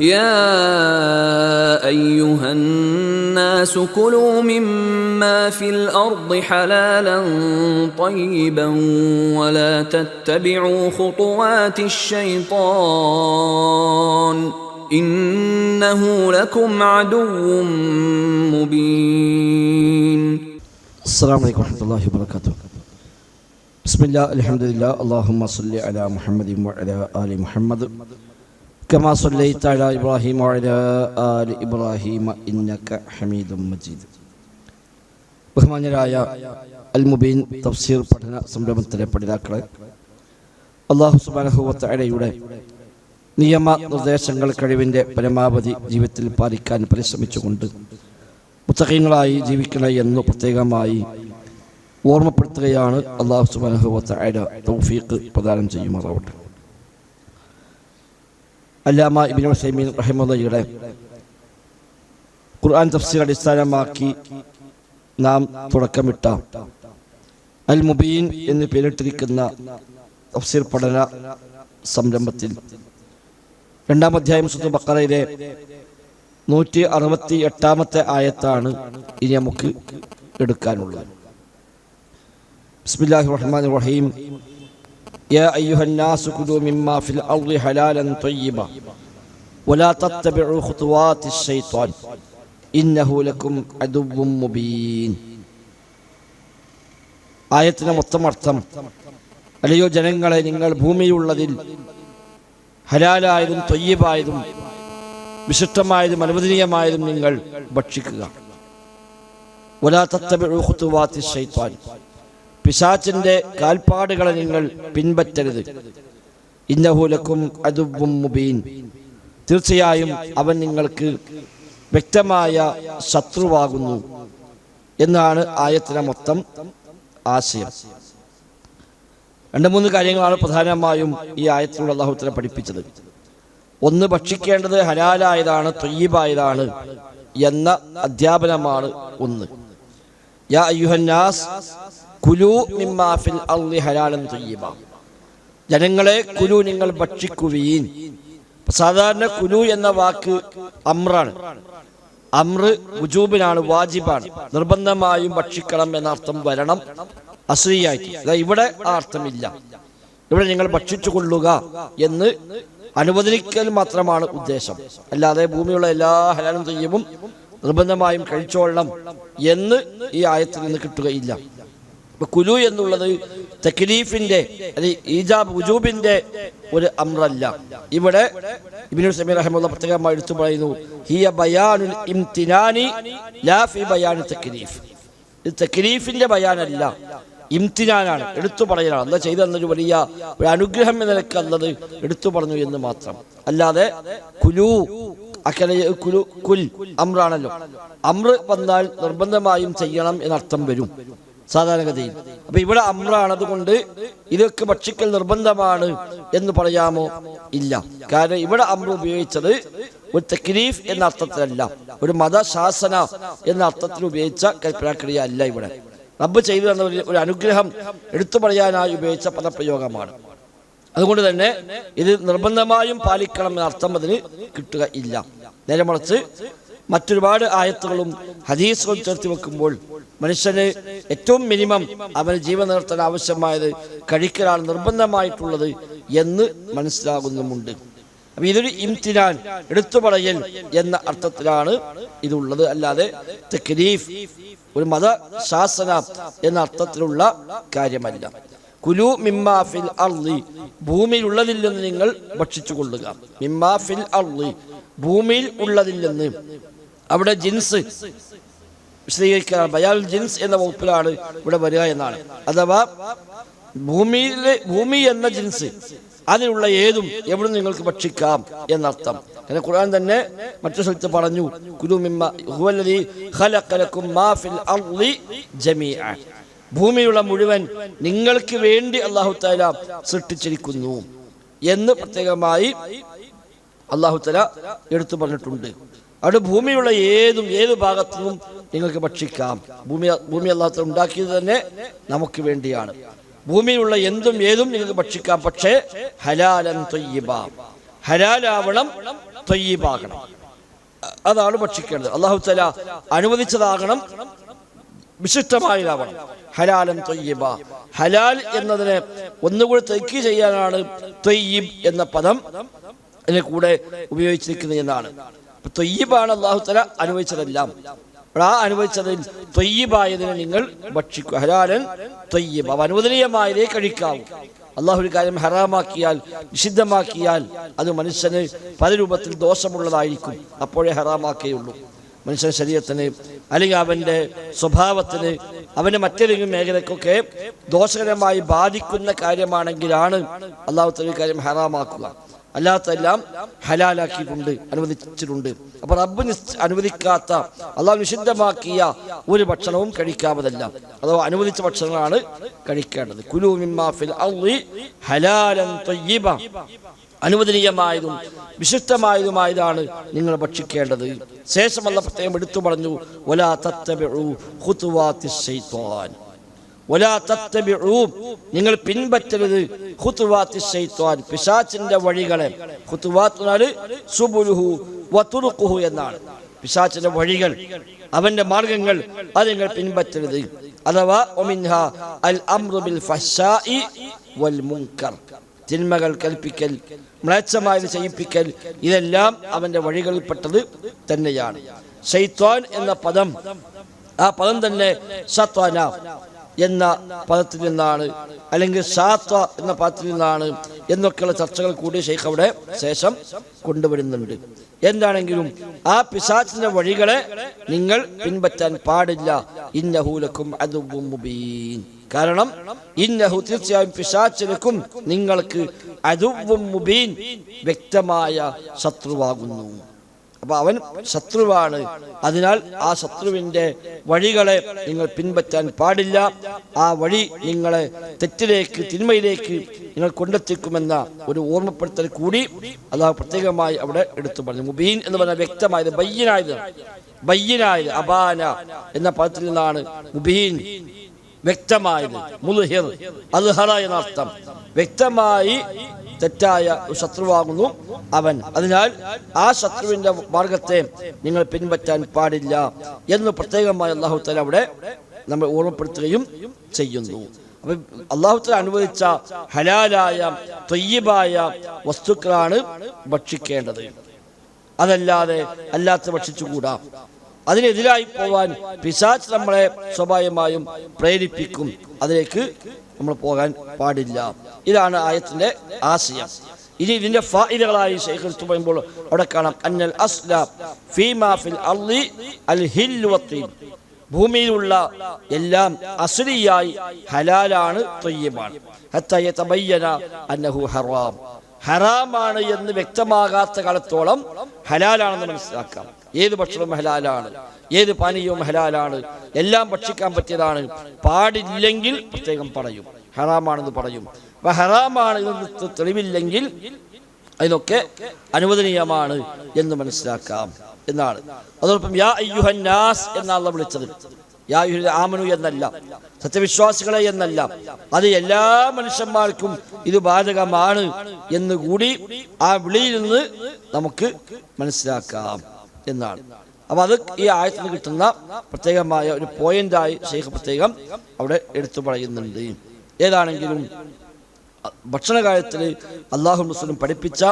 يا أيها الناس كلوا مما في الأرض حلالا طيبا ولا تتبعوا خطوات الشيطان إنه لكم عدو مبين. السلام عليكم ورحمة الله وبركاته. بسم الله الحمد لله. اللهم صل على محمد وعلى آل محمد. كما صليت على إبراهيم وعلى آل إبراهيم إنك حميد مجيد ബഹുമാന്യരായ അൽ മുബീൻ തഫ്സീർ പഠന സംരംഭത്തിലെ പഠിതാക്കളെ അള്ളാഹു സുബാനഹുവത്തയുടെ നിയമ നിർദ്ദേശങ്ങൾ കഴിവിൻ്റെ പരമാവധി ജീവിതത്തിൽ പാലിക്കാൻ പരിശ്രമിച്ചുകൊണ്ട് മുത്തഖീങ്ങളായി ജീവിക്കണേ എന്ന് പ്രത്യേകമായി ഓർമ്മപ്പെടുത്തുകയാണ് അള്ളാഹു സുബാനഹുവത്ത തൗഫീഖ് പ്രദാനം ചെയ്യുമാറാവട്ടെ അല്ലാമ ഇബിൻ ഹുസൈമീൻ റഹിമുള്ളയുടെ ഖുർആൻ തഫ്സീർ അടിസ്ഥാനമാക്കി നാം തുടക്കമിട്ട അൽ മുബീൻ എന്ന് പേരിട്ടിരിക്കുന്ന തഫ്സീർ പഠന സംരംഭത്തിൽ. രണ്ടാം അധ്യായം സുത്തു ബക്കറയിലെ നൂറ്റി അറുപത്തി എട്ടാമത്തെ ആയത്താണ് ഇനി നമുക്ക് എടുക്കാനുള്ളത്. ബിസ്മില്ലാഹി റഹ്മാൻ റഹീം. يا أيها الناس كلوا مما في الأرض حلالا طيبا ولا تتبعوا خطوات الشيطان إنه لكم عدو مبين ആയത്തിന് മൊത്തം അർത്ഥം അല്ലയോ ജനങ്ങളെ നിങ്ങൾ ഭൂമിയിലുള്ളതിൽ ഹലാലായതും തൊയ്യബായതും വിശിഷ്ടമായതും അനുവദനീയമായതും നിങ്ങൾ ഭക്ഷിക്കുക ഷൈത്താൻ പിശാച്ചിന്റെ കാൽപ്പാടുകളെ നിങ്ങൾ പിൻപറ്റരുത്. ഇന്നഹൂലക്കും അതുബും മുബീൻ. തീർച്ചയായും അവൻ നിങ്ങൾക്ക് വ്യക്തമായ ശത്രുവാകുന്നു എന്നാണ് ആയത്തിലെ മൊത്തം ആശയം. രണ്ട് മൂന്ന് കാര്യങ്ങളാണ് പ്രധാനമായും ഈ ആയത്തിലൂടെ അള്ളാഹുത്തിനെ പഠിപ്പിച്ചത്. ഒന്ന് ഭക്ഷിക്കേണ്ടത് ഹലാലായതാണ് തൊയ്യബായതാണ് എന്ന അധ്യാപനമാണ് ഒന്ന്. യാ കുലു ജനങ്ങളെ കുലു നിങ്ങൾ ഭക്ഷിക്കുകയും സാധാരണ കുലു എന്ന വാക്ക് അമ്രാണ്. അമ്ര് വുജൂബിനാണ് വാജിബാണ്. നിർബന്ധമായും ഭക്ഷിക്കണം എന്ന അർത്ഥം വരണം അശ്രീയായിട്ട് ഇവിടെ ആ അർത്ഥമില്ല ഇവിടെ നിങ്ങൾ ഭക്ഷിച്ചു കൊള്ളുക എന്ന് അനുവദിക്കൽ മാത്രമാണ് ഉദ്ദേശം. അല്ലാതെ ഭൂമിയുള്ള എല്ലാ ഹലാലും തെയ്യവും നിർബന്ധമായും കഴിച്ചോളണം എന്ന് ഈ ആയത്തിൽ നിന്ന് കിട്ടുകയില്ല. കുലു എന്നുള്ളത് തെക്കിലീഫിന്റെ അല്ലെ ഈജാബ് ഉജൂബിന്റെ ഒരു അമ്രല്ല. ഇവിടെ ഇബിനു സമീർ റഹ്മുള്ള പ്രത്യേകമായി എടുത്തു പറയുന്നു ഹിയ ബയാനുൽ ഇംതിനാനി ലാ ഫി ബയാനു തക്ലീഫ്. ഇത് തെക്ലീഫിന്റെ ബയാനല്ല ഇംതിനാനാണ് എടുത്തു പറയലാണ്. എന്താ ചെയ്തു വലിയ ഒരു അനുഗ്രഹം എന്ന നിലയ്ക്ക് അല്ലത് എടുത്തു പറഞ്ഞു എന്ന് മാത്രം. അല്ലാതെ കുലു അക്കല കുലു കുൽ അമ്രാണല്ലോ. അമ്ര വന്നാൽ നിർബന്ധമായും ചെയ്യണം എന്നർത്ഥം വരും. സാധാരണഗതിയിൽ. അപ്പൊ ഇവിടെ അമ്രാണത് കൊണ്ട് ഇതൊക്കെ ഭക്ഷിക്കൽ നിർബന്ധമാണ് എന്ന് പറയാമോ? ഇല്ല. കാരണം ഇവിടെ അമ്ര ഉപയോഗിച്ചത് ഒരു തെക്കിരീഫ് എന്ന അർത്ഥത്തിലല്ല. ഒരു മതശാസന എന്ന അർത്ഥത്തിൽ ഉപയോഗിച്ച കൽപ്പനാക്രിയ അല്ല ഇവിടെ. റബ്ബ് ചെയ്തു തന്ന ഒരു ഒരു അനുഗ്രഹം എടുത്തു പറയാനായി ഉപയോഗിച്ച പദപ്രയോഗമാണ്. അതുകൊണ്ട് തന്നെ ഇത് നിർബന്ധമായും പാലിക്കണം എന്ന അർത്ഥം അതിന് കിട്ടുക ഇല്ല. നേരെ മറിച്ച് മറ്റൊരുപാട് ആയത്തുകളും ഹദീസുകളും ചേർത്ത് വെക്കുമ്പോൾ മനുഷ്യന് ഏറ്റവും മിനിമം അവന് ജീവൻ നിലനിർത്താൻ ആവശ്യമായത് കഴിക്കലാണ് നിർബന്ധമായിട്ടുള്ളത് എന്ന് മനസ്സിലാകുന്നുമുണ്ട്. അപ്പൊ ഇതൊരു ഇംതിനാൻ എടുത്തു പറയൽ എന്ന അർത്ഥത്തിലാണ് ഇതുള്ളത്. അല്ലാതെ തെക്കരീഫ് ഒരു മത ശാസന എന്ന അർത്ഥത്തിലുള്ള കാര്യമല്ല. കുലു മിമ്മാഫിൽ അർളി ഭൂമിയിൽ നിന്ന് നിങ്ങൾ ഭക്ഷിച്ചു കൊള്ളുക മിമ്മാഫിൽ അർളി ഭൂമിയിൽ ഉള്ളതിൽ നിന്ന് അവിടെ ജിൻസ് വിശദീകരിക്കാൻ ബയാൽ ജിൻസ് എന്ന വകുപ്പിലാണ് ഇവിടെ വരിക എന്നാണ്. അഥവാ ഭൂമിയിലെ ഭൂമി എന്ന ജിൻസ് അതിലുള്ള ഏതും എവിടെ നിങ്ങൾക്ക് ഭക്ഷിക്കാം എന്നർത്ഥം. അങ്ങനെ ഖുർആൻ തന്നെ മറ്റു സ്ഥലത്ത് പറഞ്ഞു ഭൂമിയുള്ള മുഴുവൻ നിങ്ങൾക്ക് വേണ്ടി അള്ളാഹു താല സൃഷ്ടിച്ചിരിക്കുന്നു എന്ന് പ്രത്യേകമായി അള്ളാഹു താല എടുത്തു പറഞ്ഞിട്ടുണ്ട്. അവിടെ ഭൂമിയുള്ള ഏതും ഏത് ഭാഗത്തു നിന്നും നിങ്ങൾക്ക് ഭക്ഷിക്കാം. ഭൂമി ഭൂമി അല്ലാത്ത ഉണ്ടാക്കിയത് തന്നെ നമുക്ക് വേണ്ടിയാണ്. ഭൂമിയിലുള്ള എന്തും ഏതും നിങ്ങൾക്ക് ഭക്ഷിക്കാം. പക്ഷേ ഹലാലൻ തൊയ്യബ. ഹലാലാവണം തൊയ്യബാകണം. അതാണ് ഭക്ഷിക്കേണ്ടത്. അള്ളാഹു തല അനുവദിച്ചതാകണം. വിശിഷ്ടമായതാവണം. ഹലാലൻ തൊയ്യബ. ഹലാൽ എന്നതിനെ ഒന്നുകൂടി തെക്കി ചെയ്യാനാണ് തൊയ്യീബ് എന്ന പദം അതിനെ കൂടെ ഉപയോഗിച്ചിരിക്കുന്നത് എന്നാണ്. തൊയ്യബാണ് അള്ളാഹു തല അനുവദിച്ചതെല്ലാം ആ അനുവദിച്ചതിൽ തൊയ്യബായതിനെ നിങ്ങൾ ഭക്ഷിക്കുക. ഹലാലൻ തൊയ്യബ്. അവ അനുവദനീയമായതേ കഴിക്കാവൂ. അള്ളാഹു ഒരു കാര്യം ഹറാമാക്കിയാൽ നിഷിദ്ധമാക്കിയാൽ അത് മനുഷ്യന് പല രൂപത്തിൽ ദോഷമുള്ളതായിരിക്കും. അപ്പോഴേ ഹറാമാക്കുകയുള്ളൂ. മനുഷ്യൻ ശരീരത്തിന് അല്ലെങ്കിൽ അവന്റെ സ്വഭാവത്തിന് അവന്റെ മറ്റേതെങ്കിലും മേഖലക്കൊക്കെ ദോഷകരമായി ബാധിക്കുന്ന കാര്യമാണെങ്കിലാണ് അള്ളാഹുത്തൊരു കാര്യം ഹറാമാക്കുക. അല്ലാത്തെല്ലാം ഹലാലാക്കിയിട്ടുണ്ട് അനുവദിച്ചിട്ടുണ്ട്. അപ്പൊ റബ്ബ് അനുവദിക്കാത്ത അള്ളാഹു നിഷിദ്ധമാക്കിയ ഒരു ഭക്ഷണവും കഴിക്കാവതല്ല. അഥവാ അനുവദിച്ച ഭക്ഷണങ്ങളാണ് കഴിക്കേണ്ടത്. കുലു ഹലാലൻ അനുവദനീയമായതും വിശിഷ്ടമായതുമായതാണ് നിങ്ങൾ ഭക്ഷിക്കേണ്ടത്. ശേഷമല്ല പ്രത്യേകം എടുത്തു പറഞ്ഞു ഒലാ തത്തു ഹുത്തുവാത്തി ശൈത്വാൻ നിങ്ങൾ പിൻപറ്റരുത്. ഹുത്തുവാത്തി ഷെയ്ത്വാൻ പിശാച്ചിന്റെ വഴികളെ. എന്നാൽ സുബുലുഹു വതുറുഖുഹു എന്നാണ്. പിശാച്ചിന്റെ വഴികൾ അവന്റെ മാർഗങ്ങൾ അത് നിങ്ങൾ പിൻപറ്റരുത്. അഥവാ ഒമിൻഹ അൽ അംറു ബിൽ ഫഹ്ശാഇ വൽ മുൻകർ. തിന്മകൾ കൽപ്പിക്കൽ മ്ലേച്ഛമായത് ചെയ്യിപ്പിക്കൽ ഇതെല്ലാം അവന്റെ വഴികളിൽപ്പെട്ടത് തന്നെയാണ്. ഷെയ്ത്വാൻ എന്ന പദം ആ പദം തന്നെ സത്വാന. എന്ന പദത്തിൽ നിന്നാണ് അല്ലെങ്കിൽ ഷാത്വ എന്ന പദത്തിൽ നിന്നാണ് എന്നൊക്കെയുള്ള ചർച്ചകൾ കൂടി ഷെയ്ഖ് അവിടെ ശേഷം കൊണ്ടുവരുന്നുണ്ട്. എന്താണെങ്കിലും ആ പിശാച്ചിന്റെ വഴികളെ നിങ്ങൾ പിൻപറ്റാൻ പാടില്ല. ഇന്നഹൂലക്കും അതും മുബീൻ. കാരണം ഇന്നഹു തീർച്ചയായും പിശാചിനക്കും നിങ്ങൾക്ക് അതുവും മുബീൻ വ്യക്തമായ ശത്രുവാകുന്നു. അപ്പൊ അവൻ ശത്രുവാണ്. അതിനാൽ ആ ശത്രുവിന്റെ വഴികളെ നിങ്ങൾ പിൻപറ്റാൻ പാടില്ല. ആ വഴി നിങ്ങളെ തെറ്റിലേക്ക് തിന്മയിലേക്ക് നിങ്ങൾ കൊണ്ടെത്തിക്കുമെന്ന ഒരു ഓർമ്മപ്പെടുത്തൽ കൂടി അത് പ്രത്യേകമായി അവിടെ എടുത്തു പറഞ്ഞു. മുബീൻ എന്ന് പറഞ്ഞാൽ വ്യക്തമായത് ബയ്യനായത് ബയ്യനായത് അബാന എന്ന പദത്തിൽ നിന്നാണ് മുബീൻ വ്യക്തമായത് മുൽഹിർ അൽഹറ എന്നർത്ഥം വ്യക്തമായി തെറ്റായ ശത്രുവാകുന്നു അവൻ. അതിനാൽ ആ ശത്രുവിന്റെ മാർഗത്തെ നിങ്ങൾ പിൻപറ്റാൻ പാടില്ല എന്ന് പ്രത്യേകമായി അള്ളാഹു തല അവിടെ നമ്മൾ ഓർമ്മപ്പെടുത്തുകയും ചെയ്യുന്നു. അപ്പൊ അള്ളാഹു തല അനുവദിച്ച ഹലാലായ തൊയ്യബായ വസ്തുക്കളാണ് ഭക്ഷിക്കേണ്ടത്. അതല്ലാതെ അല്ലാത്ത ഭക്ഷിച്ചുകൂടാ. അതിനെതിരായി പോവാൻ പിശാച്ച് നമ്മളെ സ്വാഭാവികമായും പ്രേരിപ്പിക്കും. അതിലേക്ക് നമ്മൾ പോകാൻ പാടില്ല. ഇതാണ് ആയത്തിന്റെ ആശയം. ഇനി ഇതിന്റെ ഫായിലുകളായി ശേഖരിച്ചു പറയുമ്പോൾ അവിടെ കാണാം. അന്നൽ അസ്ല ഫീമാ ഫിൽ അർളി അൽ ഹിൽ വത്തീൻ ഭൂമിയിലുള്ള എല്ലാം അസുലിയായി ഹലാലാണ് തൊയ്യമാണ്. തബയ്യന അന്നഹു ഹറാം. ഹറാമാണ് എന്ന് വ്യക്തമാകാത്ത കാലത്തോളം ഹലാലാണെന്ന് മനസ്സിലാക്കാം. ഏത് ഭക്ഷണവും ഹലാലാണ് ഏത് പാനീയവും ഹലാലാണ് എല്ലാം ഭക്ഷിക്കാൻ പറ്റിയതാണ്. പാടില്ലെങ്കിൽ പ്രത്യേകം പറയും. ഹറാമാണെന്ന് പറയും. അപ്പൊ ഹറാമാണ് എന്ന് തെളിവില്ലെങ്കിൽ അതിനൊക്കെ അനുവദനീയമാണ് എന്ന് മനസ്സിലാക്കാം എന്നാണ്. അതോടൊപ്പം യാ അയ്യുഹന്നാസ് എന്നാണ് വിളിച്ചത്. യാ ആമനു എന്നല്ല സത്യവിശ്വാസികളെ എന്നല്ല അത് എല്ലാ മനുഷ്യന്മാർക്കും ഇത് ബാധകമാണ് എന്നുകൂടി ആ വിളിയിൽ നിന്ന് നമുക്ക് മനസ്സിലാക്കാം. എന്നാണ്. അപ്പോൾ അത് ഈ ആയത്തിന് കിട്ടുന്ന പ്രത്യേകമായ ഒരു പോയിന്റായി ശേഖ പ്രത്യേകം അവിടെ എടുത്തു പറയുന്നുണ്ട്. ഏതാണെങ്കിലും ഭക്ഷണ കാര്യത്തിൽ അള്ളാഹു മുസ്ലിം പഠിപ്പിച്ച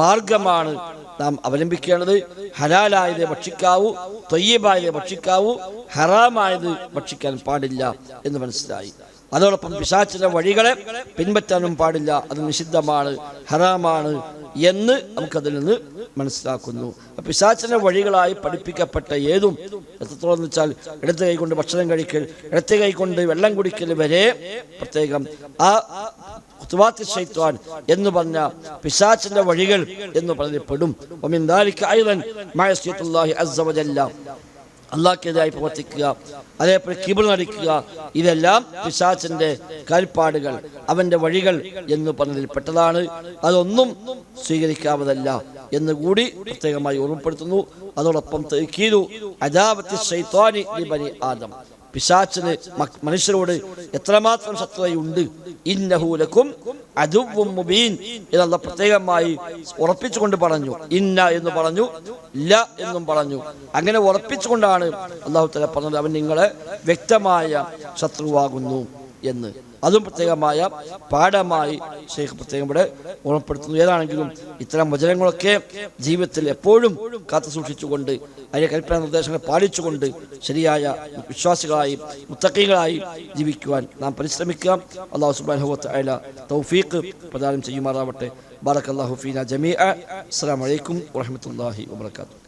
മാർഗമാണ് നാം അവലംബിക്കേണ്ടത്. ഹലാലായത് ഭക്ഷിക്കാവൂ തൊയ്യബായത് ഭക്ഷിക്കാവൂ ഹറാമായത് ഭക്ഷിക്കാൻ പാടില്ല എന്ന് മനസ്സിലായി. അതോടൊപ്പം പിശാച്ചിലെ വഴികളെ പിൻപറ്റാനും പാടില്ല. അത് നിഷിദ്ധമാണ് ഹറാമാണ് എന്ന് നമുക്കതിൽ നിന്ന് മനസ്സിലാക്കുന്നു. പിശാച്ചിന്റെ വഴികളായി പഠിപ്പിക്കപ്പെട്ട ഏതും എത്രത്തോളം വെച്ചാൽ ഇടത്തെ കൈകൊണ്ട് ഭക്ഷണം കഴിക്കൽ ഇടത്തെ കൈകൊണ്ട് വെള്ളം കുടിക്കൽ വരെ പ്രത്യേകം ആ ശൈത്വാൻ എന്ന് പറഞ്ഞ പിശാചിന്റെ വഴികൾ എന്ന് പറയപ്പെടും അള്ളാഹ്ക്കെതിരായി പ്രവർത്തിക്കുക അതേപോലെ കിബിൾ നടിക്കുക. ഇതെല്ലാം പിശാചിന്റെ കാൽപ്പാടുകൾ അവന്റെ വഴികൾ എന്ന് പറഞ്ഞതിൽ പെട്ടതാണ്. അതൊന്നും സ്വീകരിക്കാവതല്ല എന്ന് കൂടി പ്രത്യേകമായി ഓർമ്മപ്പെടുത്തുന്നു. അതോടൊപ്പം ആദം. പിശാച്ചിന് മനുഷ്യരോട് എത്രമാത്രം ശത്രുതയുണ്ട് ഇന്നഹൂലക്കും അതുവും മുബീൻ എന്നുള്ള പ്രത്യേകമായി ഉറപ്പിച്ചുകൊണ്ട് പറഞ്ഞു. ഇന്ന എന്ന് പറഞ്ഞു ല എന്നും പറഞ്ഞു. അങ്ങനെ ഉറപ്പിച്ചുകൊണ്ടാണ് അള്ളാഹു തല പറഞ്ഞത്. അവൻ നിങ്ങളെ വ്യക്തമായ ശത്രുവാകുന്നു. എന്ന്. അതും പ്രത്യേകമായ പാഠമായി ഷെയ്ഖ് പ്രത്യേകം ഇവിടെ ഓർമ്മപ്പെടുത്തുന്നു. ഏതാണെങ്കിലും ഇത്തരം വചനങ്ങളൊക്കെ ജീവിതത്തിൽ എപ്പോഴും കാത്തു സൂക്ഷിച്ചുകൊണ്ട് അതിന്റെ കൽപ്പന നിർദ്ദേശങ്ങൾ പാലിച്ചുകൊണ്ട് ശരിയായ വിശ്വാസികളായി മുത്തക്കികളായി ജീവിക്കുവാൻ നാം പരിശ്രമിക്കുക. അള്ളാഹു സുബാനുഭവത്ത് അയല തൗഫീഖ് പ്രദാനം ചെയ്യുമാറാവട്ടെ. ബാറക് അള്ളാഹു ഫീന ജമീഅ. അസ്സാം വലൈക്കും വാഹമത്തല്ലാഹി വാബർക്കാത്തു